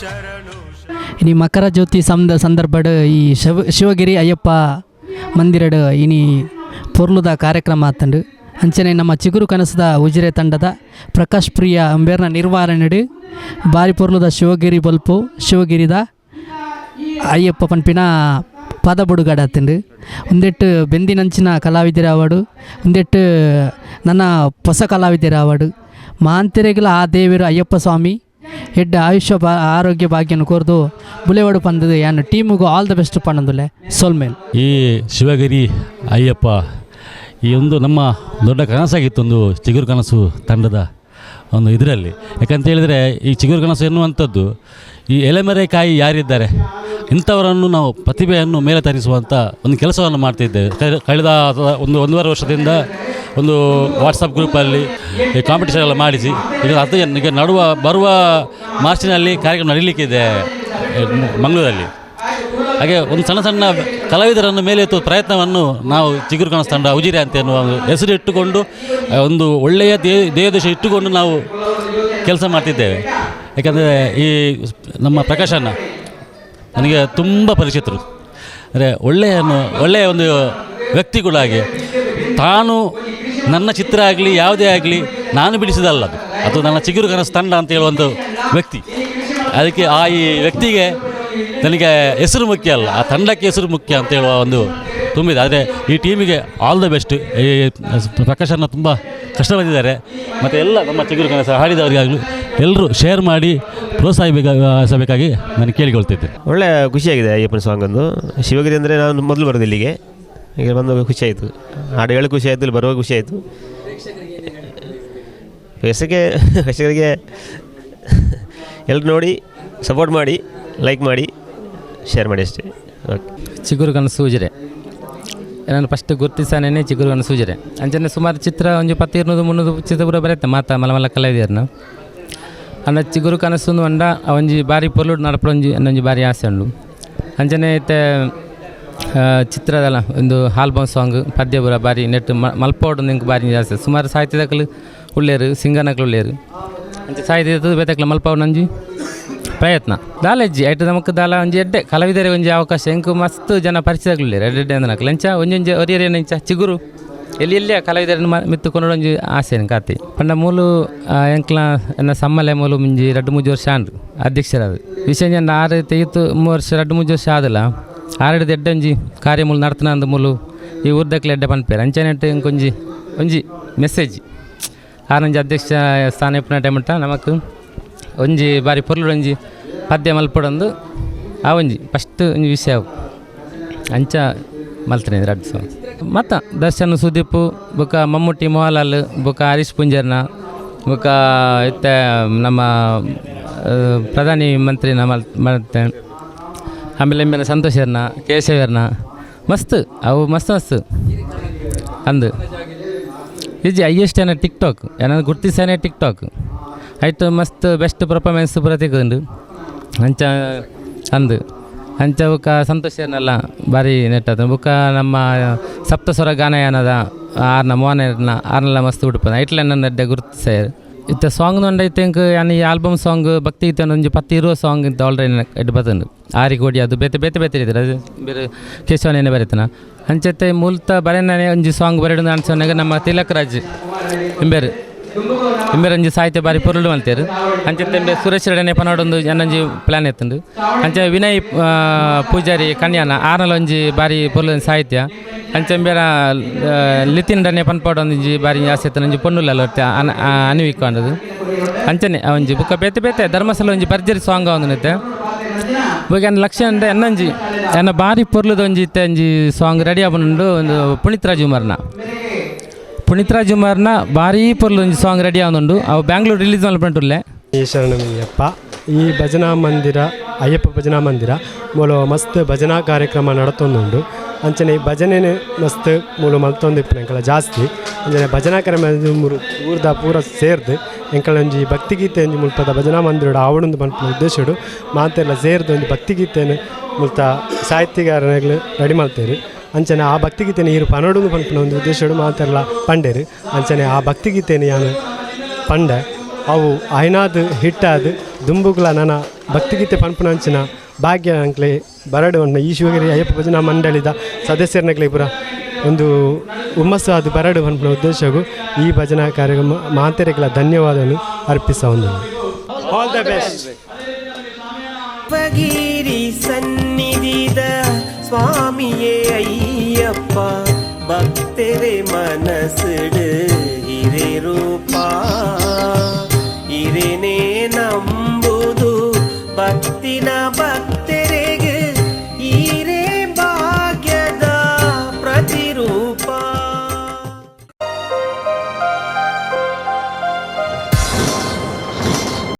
ಶರಣು ಇನಿ ಮಕರ ಜ್ಯೋತಿ ಸಂದ ಸಂದರ್ಭಡ್ ಈ ಶಿವ ಶಿವಗಿರಿ ಅಯ್ಯಪ್ಪ ಮಂದಿರಡ್ ಇನಿ ಪೊರ್ಲುದ ಕಾರ್ಯಕ್ರಮ ಆತಂಡು. ಅಂಚನೆ ನಮ್ಮ ಚಿಗುರು ಕನಸದ ಉಜಿರೆ ತಂಡದ ಪ್ರಕಾಶ್ ಪ್ರಿಯ ಅಂಬೇರ್ನ ನಿರ್ವಹಣೆಡು ಬಾರಿ ಪೊರ್ಲುದ ಶಿವಗಿರಿ ಬಲ್ಪು, ಶಿವಗಿರಿದ ಅಯ್ಯಪ್ಪ ಪನ್ಪಿನ ಪದ ಬುಡುಗಡೆ ಆತಂಡು. ಒಂದೆಟ್ಟು ಬೆಂದಿನಂಚಿನ ಕಲಾವಿದರಾವಾಡು ಒಂದೆಟ್ಟು ನನ್ನ ಹೊಸ ಕಲಾವಿದರ ಮಾಂತಿರೆಗಳ ಆ ದೇವಿರು ಅಯ್ಯಪ್ಪ ಸ್ವಾಮಿ ಎಡ್ಡ ಆಯುಷ್ಯ ಬಾ ಆರೋಗ್ಯ ಭಾಗ್ಯನ ಕೋರ್ದು ಬುಲೆವಾಡು ಪಂದದ ಏನು ಟೀಮಿಗೂ ಆಲ್ ದ ಬೆಸ್ಟ್ ಪಣ್ಣಂದುಲೆ ಸೋಲ್ಮೇಲ್ ಈ ಶಿವಗಿರಿ ಅಯ್ಯಪ್ಪ, ಈ ಒಂದು ನಮ್ಮ ದೊಡ್ಡ ಕನಸಾಗಿತ್ತು ಒಂದು ಚಿಗುರು ಕನಸು ತಂಡದ ಒಂದು ಇದರಲ್ಲಿ. ಯಾಕಂತ ಹೇಳಿದರೆ ಈ ಚಿಗುರು ಕನಸು ಎನ್ನುವಂಥದ್ದು ಈ ಎಲೆಮರೆಕಾಯಿ ಯಾರಿದ್ದಾರೆ, ಇಂಥವರನ್ನು ನಾವು ಪ್ರತಿಭೆಯನ್ನು ಮೇಲೆ ತರಿಸುವಂಥ ಒಂದು ಕೆಲಸವನ್ನು ಮಾಡ್ತಿದ್ದೇವೆ. ಕಳೆ- ಕಳೆದ ಒಂದು ಒಂದೂವರೆ ವರ್ಷದಿಂದ ಒಂದು ವಾಟ್ಸಪ್ ಗ್ರೂಪಲ್ಲಿ ಕಾಂಪಿಟೇಷನ್ ಎಲ್ಲ ಮಾಡಿಸಿ. ಈಗ ಅದು ಈಗ ನಡುವ, ಬರುವ ಮಾರ್ಚಿನಲ್ಲಿ ಕಾರ್ಯಕ್ರಮ ನಡೀಲಿಕ್ಕಿದೆ ಮಂಗಳೂರಲ್ಲಿ. ಹಾಗೆ ಒಂದು ಸಣ್ಣ ಸಣ್ಣ ಕಲಾವಿದರನ್ನು ಮೇಲೆ ಎತ್ತುವ ಪ್ರಯತ್ನವನ್ನು ನಾವು ಚಿಗುರು ಕಾಣಿಸ್ ತಂಡ ಉಜಿರೆ ಅಂತ ಎನ್ನುವ ಒಂದು ಹೆಸರು ಇಟ್ಟುಕೊಂಡು ಒಂದು ಒಳ್ಳೆಯ ದೇ ಇಟ್ಟುಕೊಂಡು ನಾವು ಕೆಲಸ ಮಾಡ್ತಿದ್ದೇವೆ. ಯಾಕಂದರೆ ಈ ನಮ್ಮ ಪ್ರಕಾಶನ ನನಗೆ ತುಂಬ ಪರಿಚಿತರು. ಅಂದರೆ ಒಳ್ಳೆಯ ಒಳ್ಳೆಯ ಒಂದು ವ್ಯಕ್ತಿಗಳಾಗಿ ತಾನು ನನ್ನ ಚಿತ್ರ ಆಗಲಿ, ಯಾವುದೇ ಆಗಲಿ, ನಾನು ಬಿಡಿಸಿದಲ್ಲ ಅದು. ಅದು ನನ್ನ ಚಿಗುರು ಕನಸು ತಂಡ ಅಂತ ಒಂದು ವ್ಯಕ್ತಿ. ಅದಕ್ಕೆ ಆ ಈ ವ್ಯಕ್ತಿಗೆ ನನಗೆ ಹೆಸರು ಮುಖ್ಯ ಅಲ್ಲ, ಆ ತಂಡಕ್ಕೆ ಹೆಸರು ಮುಖ್ಯ ಅಂತ ಹೇಳುವ ಒಂದು ತುಂಬಿದೆ. ಆದರೆ ಈ ಟೀಮಿಗೆ ಆಲ್ ದ ಬೆಸ್ಟ್ ಈ ಪ್ರಕಾಶನ ತುಂಬ ಕಷ್ಟ ಬಂದಿದ್ದಾರೆ ಮತ್ತು ಎಲ್ಲ ನಮ್ಮ ಚಿಗುರು ಕನಸು ಹಾಡಿದವರಿಗಾಗಲೂ ಎಲ್ಲರೂ ಶೇರ್ ಮಾಡಿ ಪ್ರೋತ್ಸಾಹಿಸಬೇಕಾಗಿ ನಾನು ಕೇಳಿಕೊಳ್ತಿದ್ದೆ ಒಳ್ಳೆಯ ಖುಷಿಯಾಗಿದೆ ಅಯ್ಯಪ್ಪನ ಒಂದು. ಶಿವಗಿರಿ ಅಂದರೆ ನಾನು ಮೊದಲು ಬರೋದು ಇಲ್ಲಿಗೆ. ಈಗ ಬಂದಾಗ ಖುಷಿ ಆಯಿತು. ಹಾಡು ಹೇಳಿ ಖುಷಿ ಆಯಿತು ಇಲ್ಲಿ ಬರುವಾಗ ಖುಷಿ ಆಯಿತು. ಪ್ರೇಕ್ಷಕರಿಗೆ ಪ್ರೇಕ್ಷಕರಿಗೆ ಎಲ್ಲರೂ ನೋಡಿ ಸಪೋರ್ಟ್ ಮಾಡಿ ಲೈಕ್ ಮಾಡಿ ಶೇರ್ ಮಾಡಿ ಅಷ್ಟೇ. ಓಕೆ ಚಿಗುರು ಕನಸು ಸೂಜರೆ. ನಾನು ಫಸ್ಟ್ ಗುರುತಿಸಾನೇ ಚಿಗುರು ಕನಸು ಸೂಜರೆ. ಅಂಚನೆ ಸುಮಾರು ಚಿತ್ರ ಒಂದು ಪತ್ತು ಇರ್ನೂರು ಮುನ್ನೂರು ಚಿತ್ರ ಪೂರ ಬರುತ್ತೆ. ಮಾತಾ ಮಲಮಲ ಕಲಾವಿದರ್ನ ಅನ್ನ ಚಿಗುರು ಕನಸು ಒಂದು ಅಂಡ ಒಂಜಿ ಬಾರಿ ಪೊರ್ಲುಡ್ ನಡಪಡೊಂಜಿ ಅನ್ನೊಂಜಿ ಬಾರಿ ಆಸೆ ಉಂಡು. ಅಂಜನೆ ಇತ್ತೆ ಚಿತ್ರದಲ್ಲ, ಒಂದು ಆಲ್ಬಮ್ ಸಾಂಗ್ ಪದ್ಯ ಪೂರ ಬಾರಿ ನೆಟ್ ಮಲ್ಪೋಡು ನಿಂಗೆ ಬಾರಿ ಜಾಸ್ತಿ. ಸುಮಾರು ಸಾಹಿತ್ಯದಕ್ಕಲು ಉಳ್ಳೇರು ಸಿಂಗನಕ್ಲು ಉಳ್ಳೇರು ಅಂಚೆ ಸಾಹಿತ್ಯದ ಬೇತಕ್ಲ ಮಲ್ಪವು ನಂಜಿ. ಪ್ರಯತ್ನ. ದಾಲಜ್ಜಿ ಐಟು ನಮಕ್ ದಾಲ ಒಂಜಿ ಎಡ್ಡೆ. ಕಲಾವಿದರೆ ಒಂಜಿ ಅವಕಾಶ, ಎಂಕು ಮಸ್ತ್ ಜನ ಪರಿಚಯಗಳಿಲ್ಲ ಎಡ್ಡೆ ಎಡ್ಡೆ ಅಂದನಕ್ ಲಂಚ ಒಂಜೊಂಜಿ ಒರಿಯರಿ ಇಂಚ ಚಿಗುರು. ಎಲ್ಲಿ ಎಲ್ಲಿ ಕಲಾವಿದರನ್ನು ಮಿತ್ತು ಒಂಜಿ ಆಸೆ ಕಾತಿ. ಪಂಡ ಮೂಲು ಎಂಕ್ಲ, ಎನ್ನ ಸಮ್ಮಲೆ ಮೂಲು ಮುಂಜಿ ರಡ್ಡು ಮೂಜು ವರ್ಷ ಆಂಡ್ರು ಅಧ್ಯಕ್ಷರಾದ. ವಿಷಯ ಆರು ತೆಗೆದು ಮೂರು ವರ್ಷ ರಡ್ಡು ಮೂಜು ವರ್ಷ ಆದಲ್ಲ. ಆರಡು ಎಡ್ಡೆ ಒಂಜಿ ಕಾರ್ಯ ఈ ನಡ್ತನ ఎడ్డ ಮೂಲು ಈ ఇంకొంచి ಒಂಜಿ ಮೆಸೇಜ್ ಆರಂಜಿ ಅಧ್ಯಕ್ಷ ಸ್ಥಾನ ಇಪ್ಪನ ಟೈಮ್ ಉಂಟ ನಮಕ್ ಒಂಜಿ ಬಾರಿ ಪೊರ್ಲು ಒಂಜಿ ಪದ್ಯ ಮಲ್ಪಡೊಂದು ಆ ಒಂಜಿ ಫಸ್ಟ್ ಒಂಜಿ ವಿಷಯ. ಅಂಚ ಮಲ್ತನೆ ರಡ್ಡು ಸಾಂಗ್ ಮತ್ತ ದರ್ಶನ್ ಸುದೀಪ್ ಬೊಕ ಮಮ್ಮೂಟಿ ಮೋಹನ್ಲಾಲ್ ಬೊಕ ಹರೀಶ್ ಪುಂಜರ್ನ ಬೊಕ ಇತ್ತ ನಮ್ಮ ಆ, ಪ್ರಧಾನಿ ಮಂತ್ರಿನ ಮಲ್ ಆಮೇಲೆ ಎಮ್ಮೆನ ಸಂತೋಷರ್ನ ಕೇಶವರ್ನ ಮಸ್ತ್, ಅವು ಮಸ್ತ್ ಮಸ್ತ್. ಅಂದು. ಈಜಿ ಹೈಯೆಸ್ಟ್ ಏನ ಟಿಕ್ ಟಾಕ್ ಏನಾದ್ರು ಗುರ್ತಿಸೇನೆ ಟಿಕ್ ಟಾಕ್ ಆಯ್ತು, ಮಸ್ತ್ ಬೆಸ್ಟ್ ಪರ್ಫಾರ್ಮೆನ್ಸ್ ಪೂರ ಹಂಚ ಅಂಚ ಅಂದು. ಅಂಚ ಬುಕ್ಕ ಸಂತೋಷರ್ನೆಲ್ಲ ಭಾರಿ ನೆಟ್ಟ ಬುಕ್ಕ ನಮ್ಮ ಸಪ್ತಸ್ವರ ಗಾನಯಾನದ ಆರ್ನ, ಮೋಹನ ಆರ್ನೆಲ್ಲ ಮಸ್ತ್ ಉಡುಪದ ಐಟ್ಲ ನನ್ನ ಗುರುತಿಸ್ಯಾರ ಇತ್ತ ಸಾಂಗ್ ನೋಂಡ ಇತ್ತೆಂಕ್ ಯಾನ್ ಈ ಆಲ್ಬಮ್ ಸಾಂಗ್ ಭಕ್ತಿ ಗೀತೆ ಒಂಜಿ ಪತ್ತಿ ಇರುವ ಸಾಂಗ್ ಇಂತ ಆಲ್ರೆಡಿ ಎಡ್ ಆರಿ ಕೋಡಿ ಅದು ಬೇತೆ ಬೇತೆ ಬೇತೆ ಇದ್ದಾರೆ ಅದು ಬೇರೆ ಕೇಶವನೇನೆ ಬರೀತನ. ಅಂಚತ್ತೆ ಮೂಲತ ಬರೆನೇ ಒಂಜಿ ಸಾಂಗ್ ಬರೆಡು ಅನ್ಸೋನಾಗ ನಮ್ಮ ತಿಲಕ್ ರಾಜ್. ಇಂಬೇರು ಇಂಬೇರು ಒಂಜಿ ಸಾಹಿತ್ಯ ಬಾರಿ ಪೊರುಳು ಅಂತೇರು ಅಂಚೆ ಸುರೇಶ್ ರೆಡ್ಡನೆ ಪನೋಡೊಂದು ಜನಂಜಿ ಪ್ಲಾನ್ ಎತ್ತುಂಡು. ಅಂಚೆ ವಿನಯ್ ಪೂಜಾರಿ ಕನ್ಯಾನ ಆರ್ನಲ್ ಒಂಜಿ ಬಾರಿ ಪೊರ್ಲು ಸಾಹಿತ್ಯ. ಅಂಚೆಂಬೇರ ಲಿತಿನ್ ಡನೆ ಪನ್ಪಾಡು ಬಾರಿ ಆಸೆ ಒಂಜಿ ಪೊನ್ನುಲ್ಲ ಅನ್ವಿಕೊಂಡದು ಅಂಚನೆ ಒಂಜಿ ಬುಕ್ಕ ಬೇತೆ ಬೇತೆ, ಧರ್ಮಸ್ಥಳ ಒಂಜಿ ಭರ್ಜರಿ ಸಾಂಗ್ ಒಂದು ನಿತ್ತೆ. ಬುಕ್ಕ ಲಕ್ಷ ಅಂದ್ರೆ ಎನ್ನಂಜಿ, ಎನ್ನ ಬಾರಿ ಪೊರ್ಲುದ ಒಂಜಿ ಇತ್ತೆ ಒಂಜಿ ಸಾಂಗ್ ರೆಡಿ ಆಪುಂಡು ಒಂದು ಪುನೀತ್ ರಾಜುಮಾರ್ನ ಪುನೀತ್ ರಾಜುಮಾರ್ನ ಬಾರಿ ಪೊರ್ಲು ಒಂಜಿ ಸಾಂಗ್ ರೆಡಿ ಆವೊಂದುಂಡು ಅವು ಬ್ಯಾಂಗ್ಳೂರ್ ರಿಲೀಸ್ ಮಲ್ಪಂಟುಲ್ಲೆ ಈ ಶರಣಮಯ್ಯಪ್ಪ ಈ ಭಜನಾ ಮಂದಿರ, ಅಯ್ಯಪ್ಪ ಭಜನಾ ಮಂದಿರ ಮೂಲ ಮಸ್ತ್ ಭಜನಾ ಕಾರ್ಯಕ್ರಮ ನಡತೊಂದುಂಡು. ಅಂಚನೆ ಈ ಭಜನೆ ಮಸ್ತ್ ಮೂಲ ಮಲ್ತೊಂದು ಎಂಕಲ ಜಾಸ್ತಿ. ಅಂಚನೆ ಭಜನಾ ಕಾರ್ಯಕ್ರಮ ಮೂರು ಊರ್ದ ಪೂರ ಸೇರ್ದು ಎಂಕಲ ಒಂಜಿ ಭಕ್ತಿಗೀತೆ ಒಂಜಿ ಮುಲ್ಪದ ಭಜನಾ ಮಂದಿರ ಆವಡೊಂದು ಮಲ್ಪನ ಉದ್ದೇಶಡು, ಮಾತೆಲ್ಲ ಸೇರ್ದು ಒಂದು ಭಕ್ತಿ ಗೀತೆಯನ್ನು ಮುಲ್ತ ಸಾಹಿತ್ಯಗಾರನಾಗಲು ರೆಡಿ ಮಾಡ್ತೇವೆ ಅಂಚನೆ ಆ ಭಕ್ತಿಗೀತೆನೆ ಇರು ಪನೋಡು ಪನ್ಪಿನ ಒಂದು ಉದ್ದೇಶ ಮಾತಾಡಲ್ಲ ಪಂಡೇರು. ಅಂಚನೆ ಆ ಭಕ್ತಿಗೀತೆನೆ ಯಾನು ಪಂಡೆ ಅವು ಐನಾದ್ ಹಿಟ್ಟಾದ್ ದುಂಬುಗ್ಲ ನನ್ನ ಭಕ್ತಿಗೀತೆ ಪನ್ಪುನಂಚಿನ ಭಾಗ್ಯ ಅಂಕ್ಲೆ ಬರಡು ಅಣ್ಣ ಈ ಶಿವಗಿರಿ ಅಯ್ಯಪ್ಪ ಭಜನಾ ಮಂಡಳಿದ ಸದಸ್ಯರನಕ್ಲೆ ಪುರ ಒಂದು ಹುಮ್ಮಸ್ಸು ಅದು ಬರಡು ಪನ್ಪಿನ ಉದ್ದೇಶಗೂ ಈ ಭಜನಾ ಕಾರ್ಯಕ್ರಮ ಮಾತೆರೆಗಳ ಧನ್ಯವಾದವನ್ನು ಅರ್ಪಿಸ ಒಂದು ಆಲ್ ದ ಬೆಸ್ಟ್ ಸ್ವಾಮಿಯೇ ಭಕ್ತರೆ ಮನಸ್ಸಿಡು ಹಿರೇ ರೂಪ